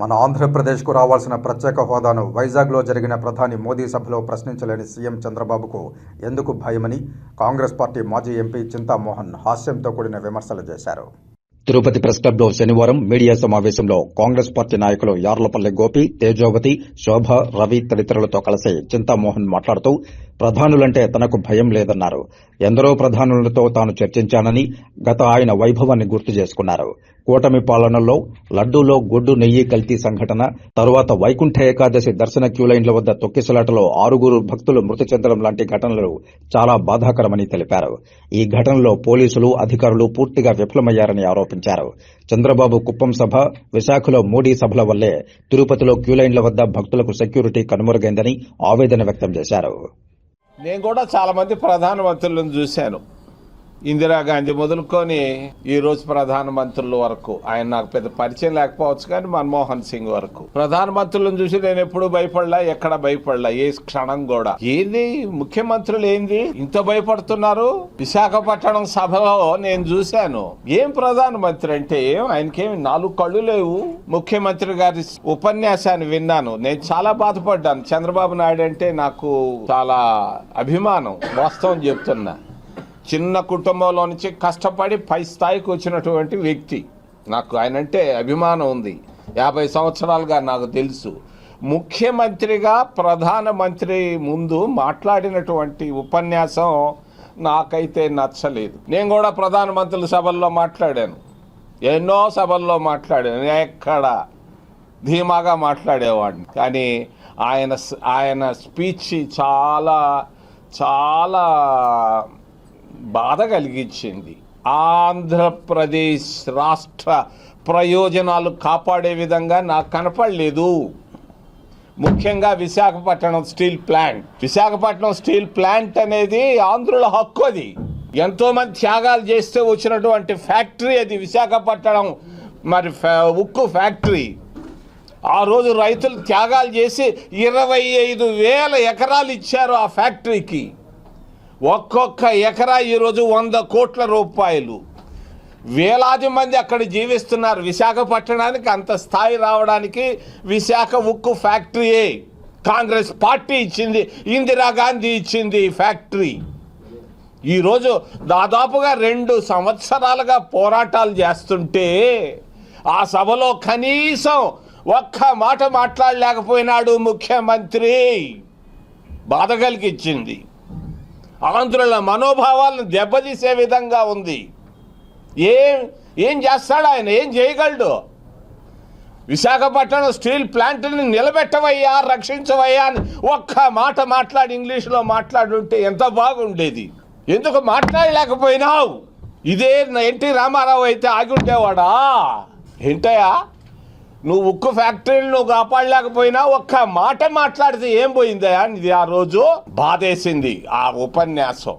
మన ఆంధ్రప్రదేశ్కు రావాల్సిన ప్రత్యేక హోదాను వైజాగ్లో జరిగిన ప్రధాని మోదీ సభలో ప్రశ్నించలేని సీఎం చంద్రబాబుకు ఎందుకు భయమని కాంగ్రెస్ పార్టీ మాజీ ఎంపీ చింతామోహన్ హాస్యంతో కూడిన విమర్శలు చేశారు. తిరుపతి ప్రెస్ క్లబ్లో శనివారం మీడియా సమావేశంలో కాంగ్రెస్ పార్టీ నాయకులు యార్లపల్లి గోపి తేజోవతి శోభ రవి తదితరులతో కలిసి చింతామోహన్ మాట్లాడుతూ ప్రధానులంటే తనకు భయం లేదన్నారు. ఎందరో ప్రధానులతో తాను చర్చించానని గత ఆయన వైభవాన్ని గుర్తు చేసుకున్నారు. కూటమి పాలనలో లడ్డూలో గొడ్డు నెయ్యి కల్తీ సంఘటన తరువాత వైకుంఠ ఏకాదశి దర్శన క్యూలైన్ల వద్ద తొక్కిసలాటలో ఆరుగురు భక్తులు మృతి చెందడం లాంటి ఘటనలు చాలా బాధాకరమని తెలిపారు. ఈ ఘటనలో పోలీసులు అధికారులు పూర్తిగా విఫలమయ్యారని ఆరోపించారు. చంద్రబాబు కుప్పం సభ విశాఖలో మోడీ సభల వల్లే తిరుపతిలో క్యూలైన్ల వద్ద భక్తులకు సెక్యూరిటీ కనుమరుగైందని ఆవేదన వ్యక్తం చేశారు. నేను కూడా చాలా మంది ప్రధానమంత్రులను చూశాను. ఇందిరాగాంధీ మొదలుకొని ఈరోజు ప్రధానమంత్రుల వరకు ఆయన నాకు పెద్ద పరిచయం లేకపోవచ్చు కానీ మన్మోహన్ సింగ్ వరకు. ప్రధానమంత్రులను చూసి నేను ఎప్పుడు భయపడలా ఎక్కడ భయపడలా? ఏ క్షణం కూడా. ఏంది? ముఖ్యమంత్రులు ఏంది? ఇంత భయపడుతున్నారు? విశాఖపట్నం సభలో నేను చూశాను. ఏం ప్రధానమంత్రి అంటే ఏం? ఆయనకేమి నాలుగు కళ్ళు లేవు? ముఖ్యమంత్రి గారి ఉపన్యాసాన్ని విన్నాను. నేను చాలా బాధపడ్డాను. చంద్రబాబు నాయుడు అంటే నాకు చాలా అభిమానం. వాస్తవం చెప్తున్నా. చిన్న కుటుంబంలో నుంచి కష్టపడి పై స్థాయికి వచ్చినటువంటి వ్యక్తి. నాకు ఆయన అంటే అభిమానం ఉంది. యాభై సంవత్సరాలుగా నాకు తెలుసు. ముఖ్యమంత్రిగా ప్రధానమంత్రి ముందు మాట్లాడినటువంటి ఉపన్యాసం నాకైతే నచ్చలేదు. నేను కూడా ప్రధానమంత్రుల సభల్లో మాట్లాడాను. ఎన్నో సభల్లో మాట్లాడాను. ఎక్కడ ధీమాగా మాట్లాడేవాడిని. కానీ ఆయన ఆయన స్పీచ్ చాలా చాలా బాధ కలిగించింది. ఆంధ్రప్రదేశ్ రాష్ట్ర ప్రయోజనాలు కాపాడే విధంగా నాకు కనపడలేదు. ముఖ్యంగా Visakhapatnam steel plant. Visakhapatnam steel plant అనేది ఆంధ్రుల హక్కు అది. ఎంతోమంది త్యాగాలు చేస్తే వచ్చినటువంటి ఫ్యాక్టరీ అది విశాఖపట్నం మరి ఫ్యా- ఉక్కు ఫ్యాక్టరీ. ఆ రోజు రైతులు త్యాగాలు చేసి ఇరవై ఐదు వేల ఎకరాలు ఇచ్చారు ఆ ఫ్యాక్టరీకి. ఒక్కొక్క ఎకరా ఈరోజు వంద కోట్ల రూపాయలు. వేలాది మంది అక్కడ జీవిస్తున్నారు. విశాఖపట్టణానికి అంత స్థాయి రావడానికి విశాఖ ఉక్కు ఫ్యాక్టరీయే. కాంగ్రెస్ పార్టీ ఇచ్చింది ఇందిరాగాంధీ ఇచ్చింది ఫ్యాక్టరీ. ఈరోజు దాదాపుగా రెండు సంవత్సరాలుగా పోరాటాలు చేస్తుంటే ఆ సభలో కనీసం ఒక్క మాట మాట్లాడలేకపోయినాడు ముఖ్యమంత్రి. బాధ కలిగించింది. ఆంధ్రుల మనోభావాలను దెబ్బతీసే విధంగా ఉంది. ఏం ఏం చేస్తాడు ఆయన? ఏం చేయగలడు? విశాఖపట్నం స్టీల్ ప్లాంట్ని నిలబెట్టవయ్యా రక్షించవయ్యా అని ఒక్క మాట మాట్లాడి ఇంగ్లీష్లో మాట్లాడుంటే ఎంత బాగుండేది? ఎందుకు మాట్లాడలేకపోయినావు? ఇదే ఎన్టీ రామారావు అయితే ఆగి ఉండేవాడా? ఏంటయా నువ్వు ఉక్కు ఫ్యాక్టరీని నువ్వు కాపాడలేకపోయినా ఒక్క మాట మాట్లాడితే ఏం పోయిందా ఇది ఆ రోజు బాధేసింది ఆ ఉపన్యాసం.